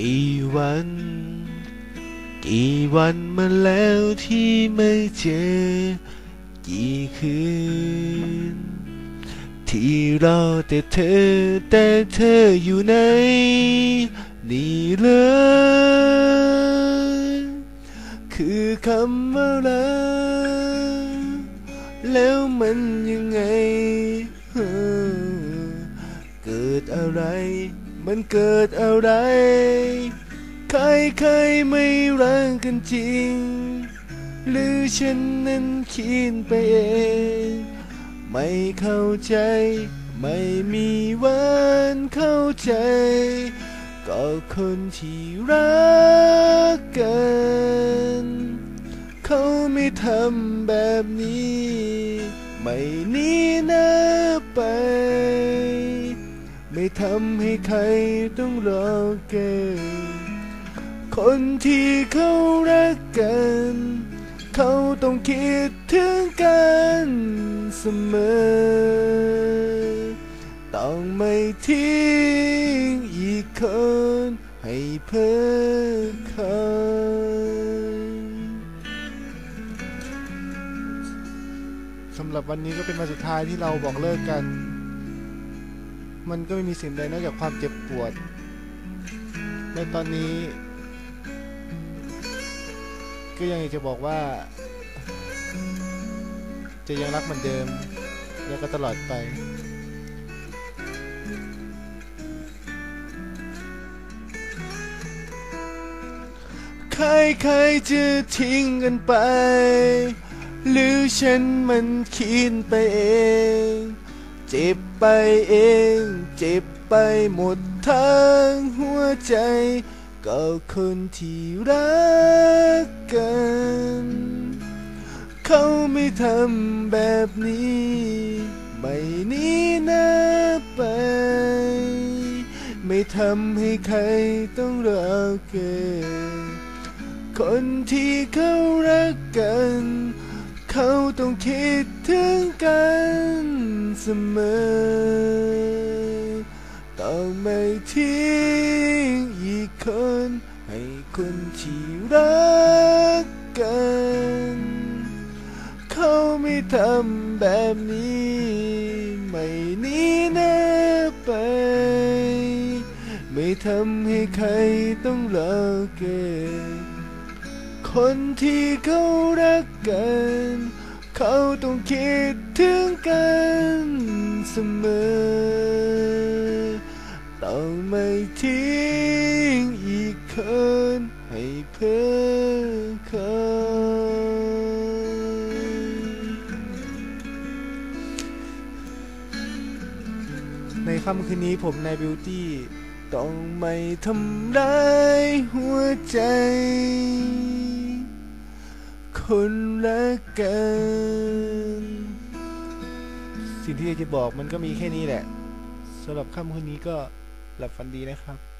กี่วัน กี่วันมาแล้วที่ไม่เจอ กี่คืน ที่รอแต่เธอแต่เธออยู่ไหนนี่เลยคือคำว่ารักแล้วมันยังไงเออเกิดอะไร มันเกิดอะไร ใครใครไม่รักกันจริง หรือฉันนั้นคิดไปเอง ไม่เข้าใจ ไม่มีวันเข้าใจ ก็คนที่รักกัน เขาไม่ทำแบบนี้ ไม่นีหน้าไป ไม่ทำให้ใครต้องรอเกินคนที่เขารักกัน เขาต้องคิดถึงกันเสมอ ต้องไม่ทิ้งอีกคนให้เพ้อคสำหรับวันนี้ก็เป็นวันสุดท้ายที่เราบอกเลิกกัน มันก็ไม่มีสิ่งใดนอกจากความเจ็บปวด และตอนนี้ ก็ยังจะบอกว่า จะยังรักเหมือนเดิม แล้วก็ตลอดไปใครใครจะทิ้งกันไป หรือฉันมันคิดไปเอง จ็บไปเอง เจ็บไปหมดทั้งหัวใจ ก็คนที่รักกัน เขาไม่ทำแบบนี้ ไม่นีหน้าไป ไม่ทำให้ใครต้องรอเกินคนที่เขารักกัน ต้องคิดถึงกันเสมอ ต้องไม่ทิ้งอีกคน ให้คนที่รักกัน เขาไม่ทำแบบนี้ ไม่นีหน้าไป ไม่ทำให้ใครต้องรอเกินคนที่เขารักกัน เขาต้องคิดถึงกันเสมอ ต้องไม่ทิ้งอีกคนให้เพ้อคในค่ำคืนนี้ผมนายบิวตี้ต้องไม่ทำร้ายหัวใจ คนรักกัน สิ่งที่อยากจะบอกมันก็มีแค่นี้แหละสำหรับค่ำคืนนี้ก็หลับฝันดีนะครับ